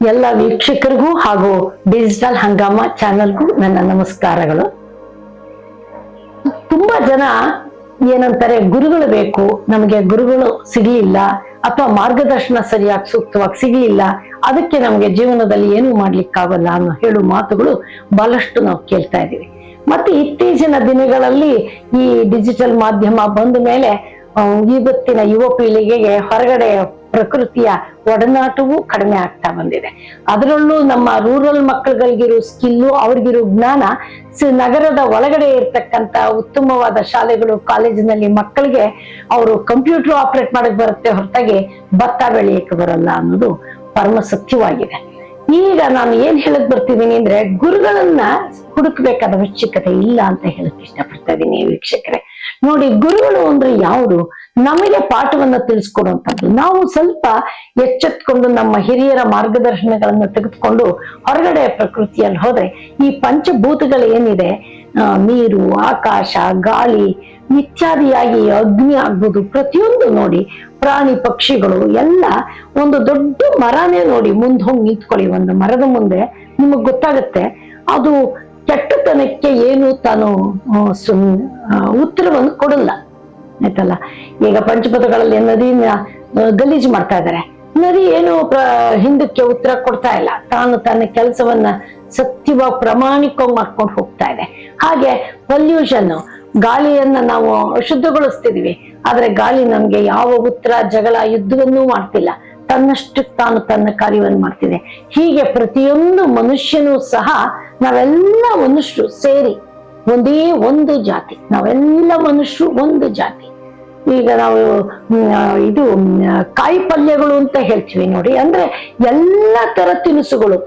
ಎಲ್ಲ ವೀಕ್ಷಕರಿಗೂ ಹಾಗೂ ಡಿಜಿಟಲ್ ಹಂಗಾಮ ಚಾನೆಲ್ಗೂ ನನ್ನ ನಮಸ್ಕಾರಗಳು. ತುಂಬಾ ಜನ ಏನಂತಾರೆ, ಗುರುಗಳು ಬೇಕು, ನಮಗೆ ಗುರುಗಳು ಸಿಗ್ಲಿಲ್ಲ, ಅಥವಾ ಮಾರ್ಗದರ್ಶನ ಸರಿಯಾಗಿ ಸೂಕ್ತವಾಗಿ ಸಿಗ್ಲಿಲ್ಲ, ಅದಕ್ಕೆ ನಮಗೆ ಜೀವನದಲ್ಲಿ ಏನೂ ಮಾಡ್ಲಿಕ್ಕಾಗಲ್ಲ ಅನ್ನೋ ಹೇಳುವ ಮಾತುಗಳು ಬಹಳಷ್ಟು ನಾವು ಕೇಳ್ತಾ ಇದೀವಿ ಮತ್ತೆ ಇತ್ತೀಚಿನ ದಿನಗಳಲ್ಲಿ ಈ ಡಿಜಿಟಲ್ ಮಾಧ್ಯಮ ಬಂದ ಮೇಲೆ ಇವತ್ತಿನ ಯುವ ಪೀಳಿಗೆಗೆ ಹೊರಗಡೆ ಪ್ರಕೃತಿಯ ಒಡನಾಟವೂ ಕಡಿಮೆ ಆಗ್ತಾ ಬಂದಿದೆ. ಅದರಲ್ಲೂ ನಮ್ಮ ರೂರಲ್ ಮಕ್ಕಳಿಗಿರೋ ಸ್ಕಿಲ್ಲು ಅವ್ರಿಗಿರೋ ಜ್ಞಾನ ನಗರದ ಒಳಗಡೆ ಇರ್ತಕ್ಕಂತ ಉತ್ತಮವಾದ ಶಾಲೆಗಳು, ಕಾಲೇಜಿನಲ್ಲಿ ಮಕ್ಕಳಿಗೆ ಅವರು ಕಂಪ್ಯೂಟರ್ ಆಪರೇಟ್ ಮಾಡಕ್ ಬರುತ್ತೆ ಹೊರತಾಗಿ ಭತ್ತ ಬೆಳೆಯಕ್ಕೆ ಬರಲ್ಲ ಅನ್ನೋದು ಪರಮ ಸತ್ಯವಾಗಿದೆ. ಈಗ ನಾನು ಏನ್ ಹೇಳಕ್ ಬರ್ತಿದ್ದೀನಿ ಅಂದ್ರೆ ಗುರುಗಳನ್ನ ಹುಡುಕ್ಬೇಕಾದ ಅವಶ್ಯಕತೆ ಇಲ್ಲ ಅಂತ ಹೇಳಕ್ ಇಷ್ಟಪಡ್ತಾ ಇದ್ದೀನಿ ವೀಕ್ಷಕರೇ. ನೋಡಿ ಗುರುಗಳು ಅಂದ್ರೆ ಯಾವ್ದು ನಮಗೆ ಪಾಠವನ್ನ ತಿಳಿಸ್ಕೊಡುವಂಥದ್ದು ನಾವು ಸ್ವಲ್ಪ ಎಚ್ಚೆತ್ಕೊಂಡು ನಮ್ಮ ಹಿರಿಯರ ಮಾರ್ಗದರ್ಶನಗಳನ್ನ ತೆಗೆದುಕೊಂಡು ಹೊರಗಡೆ ಪ್ರಕೃತಿಯಲ್ಲಿ ಹೋದ್ರೆ ಈ ಪಂಚಭೂತಗಳು ಏನಿದೆ? ನೀರು, ಆಕಾಶ, ಗಾಳಿ, ಇತ್ಯಾದಿಯಾಗಿ ಅಗ್ನಿ ಆಗ್ಬೋದು. ಪ್ರತಿಯೊಂದು ನೋಡಿ ಪ್ರಾಣಿ ಪಕ್ಷಿಗಳು ಎಲ್ಲ ಒಂದು ದೊಡ್ಡ ಮರನೇ ನೋಡಿ ಮುಂದೆ ಹೋಗಿ ನಿಂತ್ಕೊಳ್ಳಿ. ಒಂದು ಮರದ ಮುಂದೆ ನಿಮಗ್ ಗೊತ್ತಾಗುತ್ತೆ? ಅದು ಕೆಟ್ಟತನಕ್ಕೆ ಏನು ತಾನು ಸುಮ್- ಉತ್ತರವನ್ನು ಕೊಡಲ್ಲ. ಆಯ್ತಲ್ಲ? ಈಗ ಪಂಚಪದಗಳಲ್ಲಿ ನದಿನ ಆ, ಗಲೀಜು ಮಾಡ್ತಾ ಇದ್ದಾರೆ. ನದಿ ಏನು ಹಿಂದಕ್ಕೆ ಉತ್ತರ ಕೊಡ್ತಾ ಇಲ್ಲ. ತಾನು ತನ್ನ ಕೆಲಸವನ್ನ ಸತ್ಯವಾಗಿ ಪ್ರಾಮಾಣಿಕವಾಗಿ ಮಾಡ್ಕೊಂಡು ಹೋಗ್ತಾ ಇದೆ. ಹಾಗೆ ಪೊಲ್ಯೂಷನ್ ಗಾಳಿಯನ್ನ ನಾವು ಅಶುದ್ಧಗೊಳಿಸ್ತಿದೀವಿ ಆದ್ರೆ ಗಾಳಿ ನಮ್ಗೆ ಯಾವ ಉತ್ತರ ಜಗಳ ಯುದ್ಧವನ್ನೂ ಮಾಡ್ತಿಲ್ಲ. ತನ್ನಷ್ಟು ತಾನು ತನ್ನ ಕಾರ್ಯವನ್ನು ಮಾಡ್ತಿದೆ. ಹೀಗೆ ಪ್ರತಿಯೊಂದು ಮನುಷ್ಯನೂ ಸಹ ನಾವೆಲ್ಲ ಮನುಷ್ಯರು ಸೇರಿ ಒಂದೇ ಒಂದು ಜಾತಿ. ನಾವೆಲ್ಲ ಮನುಷ್ಯರು ಒಂದು ಜಾತಿ. ಈಗ ನಾವು ಇದು ಕಾಯಿ ಪಲ್ಯಗಳು ಅಂತ ಹೇಳ್ತೀವಿ ನೋಡಿ. ಅಂದ್ರೆ ಎಲ್ಲ ತರ ತಿನಿಸುಗಳು.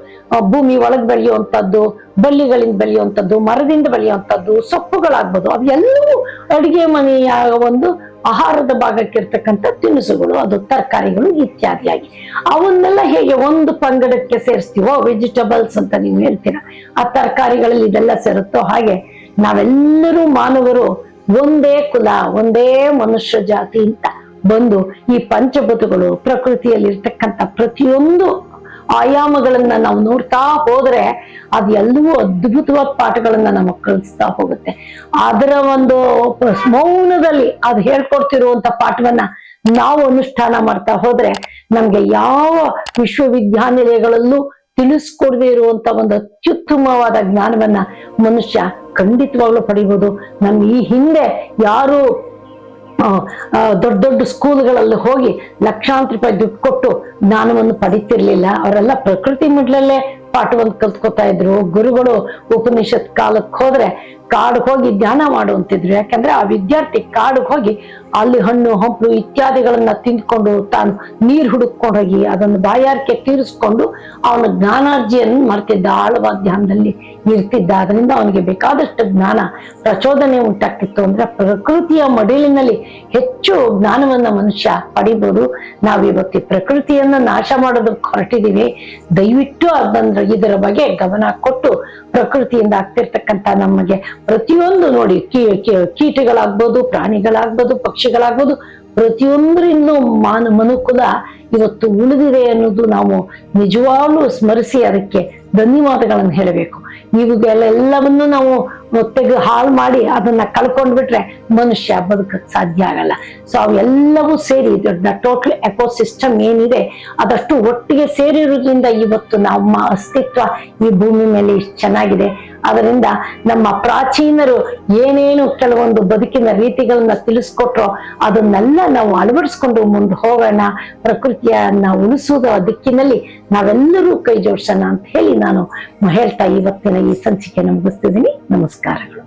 ಭೂಮಿ ಒಳಗ್ ಬೆಳೆಯುವಂಥದ್ದು, ಬಳ್ಳಿಗಳಿಂದ ಬೆಳೆಯುವಂಥದ್ದು, ಮರದಿಂದ ಬೆಳೆಯುವಂಥದ್ದು, ಸೊಪ್ಪುಗಳಾಗ್ಬೋದು, ಅವೆಲ್ಲವೂ ಅಡಿಗೆ ಮನೆಯ ಒಂದು ಆಹಾರದ ಭಾಗಕ್ಕಿರ್ತಕ್ಕಂಥ ತಿನಿಸುಗಳು, ಅದು ತರಕಾರಿಗಳು ಇತ್ಯಾದಿಯಾಗಿ. ಅವನ್ನೆಲ್ಲ ಹೇಗೆ ಒಂದು ಪಂಗಡಕ್ಕೆ ಸೇರಿಸ್ತೀವೋ ವೆಜಿಟಬಲ್ಸ್ ಅಂತ ನೀವು ಹೇಳ್ತೀರಾ, ಆ ತರಕಾರಿಗಳಲ್ಲಿ ಇದೆಲ್ಲ ಸೇರುತ್ತೋ ಹಾಗೆ ನಾವೆಲ್ಲರೂ ಮಾನವರು ಒಂದೇ ಕುಲ, ಒಂದೇ ಮನುಷ್ಯ ಜಾತಿ ಅಂತ ಬಂದು ಈ ಪಂಚಭೂತಗಳು ಪ್ರಕೃತಿಯಲ್ಲಿ ಇರ್ತಕ್ಕಂಥ ಪ್ರತಿಯೊಂದು ಆಯಾಮಗಳನ್ನ ನಾವು ನೋಡ್ತಾ ಹೋದ್ರೆ ಅದೆಲ್ಲವೂ ಅದ್ಭುತವಾದ ಪಾಠಗಳನ್ನ ನಮಗ್ ಕಲಿಸ್ತಾ ಹೋಗುತ್ತೆ. ಅದರ ಒಂದು ಮೌನದಲ್ಲಿ ಅದು ಹೇಳ್ಕೊಡ್ತಿರುವಂತ ಪಾಠವನ್ನ ನಾವು ಅನುಷ್ಠಾನ ಮಾಡ್ತಾ ಹೋದ್ರೆ ನಮ್ಗೆ ಯಾವ ವಿಶ್ವವಿದ್ಯಾನಿಲಯಗಳಲ್ಲೂ ತಿಳಿಸ್ಕೊಡದೇ ಇರುವಂತ ಒಂದು ಅತ್ಯುತ್ತಮವಾದ ಜ್ಞಾನವನ್ನ ಮನುಷ್ಯ ಖಂಡಿತವಾಗ್ಲೂ ಪಡಿಬಹುದು ನಮ್ ಈ ಹಿಂದೆ ಯಾರು ದೊಡ್ಡ ದೊಡ್ಡ ಸ್ಕೂಲ್ಗಳಲ್ಲಿ ಹೋಗಿ ಲಕ್ಷಾಂತರ ರೂಪಾಯಿ ದುಡ್ಡು ಕೊಟ್ಟು ಜ್ಞಾನವನ್ನು ಪಡಿತಿರ್ಲಿಲ್ಲ. ಅವರೆಲ್ಲ ಪ್ರಕೃತಿ ಮಿಡ್ಲಲ್ಲೇ ಪಾಠವನ್ನು ಕಲ್ತ್ಕೊತಾ ಇದ್ರು. ಗುರುಗಳು ಉಪನಿಷತ್ ಕಾಲಕ್ಕೆ ಹೋದ್ರೆ ಕಾಡಿಗೆ ಹೋಗಿ ಧ್ಯಾನ ಮಾಡುವಂತಿದ್ರು. ಯಾಕಂದ್ರೆ ಆ ವಿದ್ಯಾರ್ಥಿ ಕಾಡಿಗೆ ಹೋಗಿ ಅಲ್ಲಿ ಹಣ್ಣು, ಹಂಪಲು ಇತ್ಯಾದಿಗಳನ್ನ ತಿಂದ್ಕೊಂಡು ತಾನು ನೀರ್ ಹುಡುಕೊಂಡು ಹೋಗಿ ಅದನ್ನು ಬಾಯಾರಿಕೆ ತೀರಿಸ್ಕೊಂಡು ಅವನ ಜ್ಞಾನಾರ್ಜಿಯನ್ನು ಮರ್ತಿದ್ದ ಆಳವಾದ ಧ್ಯಾನದಲ್ಲಿ ಇರ್ತಿದ್ದ. ಅದರಿಂದ ಅವನಿಗೆ ಬೇಕಾದಷ್ಟು ಜ್ಞಾನ ಪ್ರಚೋದನೆ ಉಂಟಾಗ್ತಿತ್ತು. ಅಂದ್ರೆ ಪ್ರಕೃತಿಯ ಮಡಿಲಿನಲ್ಲಿ ಹೆಚ್ಚು ಜ್ಞಾನವನ್ನ ಮನುಷ್ಯ ಪಡಿಬಹುದು ನಾವಿವತ್ತು ಪ್ರಕೃತಿಯನ್ನ ನಾಶ ಮಾಡೋದಕ್ಕೆ ಹೊರಟಿದೀವಿ. ದಯವಿಟ್ಟು ಅದನ್ನ ಇದರ ಬಗ್ಗೆ ಗಮನ ಕೊಟ್ಟು ಪ್ರಕೃತಿಯಿಂದ ಆಗ್ತಿರ್ತಕ್ಕಂಥ ನಮಗೆ ಪ್ರತಿಯೊಂದು ನೋಡಿ ಕೀಟಗಳಾಗ್ಬೋದು, ಪ್ರಾಣಿಗಳಾಗ್ಬೋದು, ಪಕ್ಷಿಗಳಾಗ್ಬೋದು, ಪ್ರತಿಯೊಂದರಿಂದ ಮಾನ ಮನುಕುಲ ಇವತ್ತು ಉಳಿದಿದೆ ಅನ್ನೋದು ನಾವು ನಿಜವಾಗ್ಲೂ ಸ್ಮರಿಸಿ ಅದಕ್ಕೆ ಧನ್ಯವಾದಗಳನ್ನು ಹೇಳಬೇಕು. ಇವುಗೆಲ್ಲ ಎಲ್ಲವನ್ನು ನಾವು ತೆಗೆದು ಹಾಳು ಮಾಡಿ ಅದನ್ನ ಕಳ್ಕೊಂಡ್ಬಿಟ್ರೆ ಮನುಷ್ಯ ಬದುಕಕ್ ಸಾಧ್ಯ ಆಗಲ್ಲ. ಸೊ ಅವೆಲ್ಲವೂ ಸೇರಿ ದೊಡ್ಡ ಟೋಟಲ್ ಎಕೋಸಿಸ್ಟಮ್ ಏನಿದೆ, ಅದಷ್ಟು ಒಟ್ಟಿಗೆ ಸೇರಿರೋದ್ರಿಂದ ಇವತ್ತು ನಮ್ಮ ಅಸ್ತಿತ್ವ ಈ ಭೂಮಿ ಮೇಲೆ ಇಷ್ಟು ಚೆನ್ನಾಗಿದೆ. ಅದರಿಂದ ನಮ್ಮ ಪ್ರಾಚೀನರು ಏನೇನು ಕೆಲವೊಂದು ಬದುಕಿನ ರೀತಿಗಳನ್ನ ತಿಳಿಸ್ಕೊಟ್ರೋ ಅದನ್ನೆಲ್ಲ ನಾವು ಅಳವಡಿಸ್ಕೊಂಡು ಮುಂದೆ ಹೋಗೋಣ, ಪ್ರಕೃತಿಯನ್ನ ಉಳಿಸೋದು ದಿಕ್ಕಿನಲ್ಲಿ ನಾವೆಲ್ಲರೂ ಕೈ ಜೋಡಿಸೋಣ ಅಂತ ಹೇಳಿ ನಾನು ಹೇಳ್ತಾ ಇವತ್ತಿನ ಈ ಸಂಚಿಕೆಯನ್ನು ಮುಗಿಸ್ತಿದ್ದೀನಿ. ನಮಸ್ಕಾರಗಳು